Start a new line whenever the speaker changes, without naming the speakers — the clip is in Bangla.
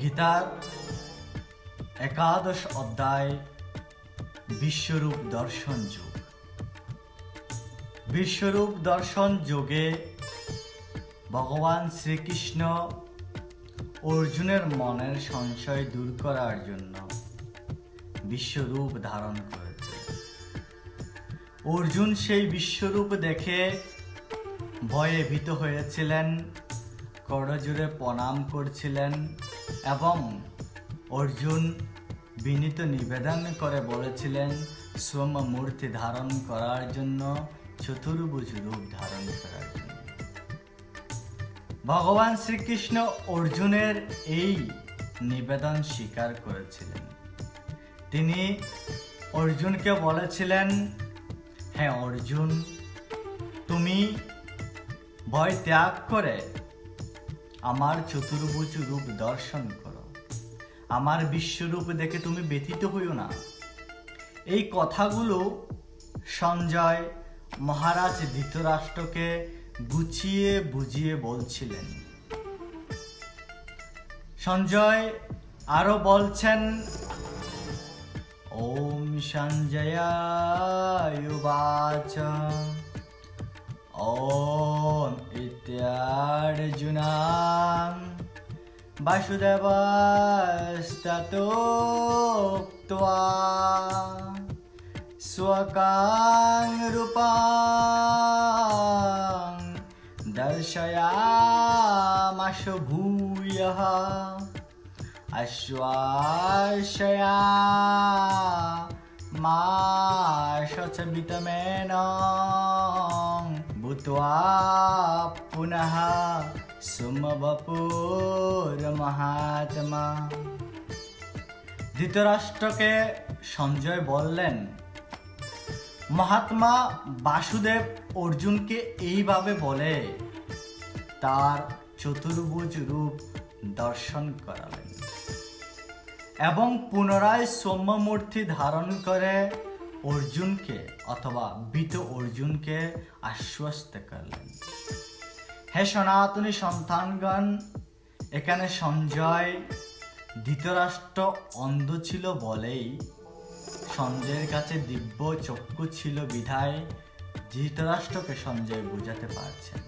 গীতার একাদশ অধ্যায়, বিশ্বরূপ দর্শন যোগ। বিশ্বরূপ দর্শন যোগে ভগবান শ্রীকৃষ্ণ অর্জুনের মনের সংশয় দূর করার জন্য বিশ্বরূপ ধারণ করেছে। অর্জুন সেই বিশ্বরূপ দেখে ভয়ে ভীত হয়েছিলেন। করজোরে প্রণাম করছিলেন এবং অর্জুন বিনীত নিবেদন করে বলেছিলেন, সোম মূর্তি ধারণ করার জন্য, চতুর্ভুজ রূপ ধারণ করার জন্য। ভগবান শ্রীকৃষ্ণ অর্জুনের এই নিবেদন স্বীকার করেছিলেন। তিনি অর্জুনকে বলেছিলেন হ্যাঁ অর্জুন, তুমি ভয় ত্যাগ করে আমার চতুর্ভুজ রূপ দর্শন করো। আমার বিশ্বরূপ দেখে তুমি ব্যথিত হইও না। এই কথাগুলো সঞ্জয় মহারাজ ধৃতরাষ্ট্রকে গুছিয়ে বুঝিয়ে বলছিলেন। সঞ্জয় আরও বলছেন, ওম সঞ্জয়ায়ুবাচ ॐ इत्यार्जुना वासुदेवस्ततोक्त्वा स्वकां रूपां दर्शयामाशु भूयः अश्वाशया मा शचमितमेन भूत्वा पुनः সুমবপুরমহাত্মা ধৃতরাষ্ট্রকে সঞ্জয় বললেন, মহাত্মা বাসুদেব অর্জুনকে এইভাবে বলে, তার চতুর্ভুজ রূপ দর্শন করালেন এবং পুনরায় সৌম্যমূর্তি ধারণ করে অর্জুনকে অথবা বিত অর্জুনকে আশ্বস্ত করলেন। হে সনাতনী সন্তানগণ, এখানে সঞ্জয় ধৃতরাষ্ট্র অন্ধ ছিল বলেই সঞ্জয়ের কাছে দিব্য চক্ষু ছিল বিধায় ধৃতরাষ্ট্রকে সঞ্জয় বোঝাতে পারছেন।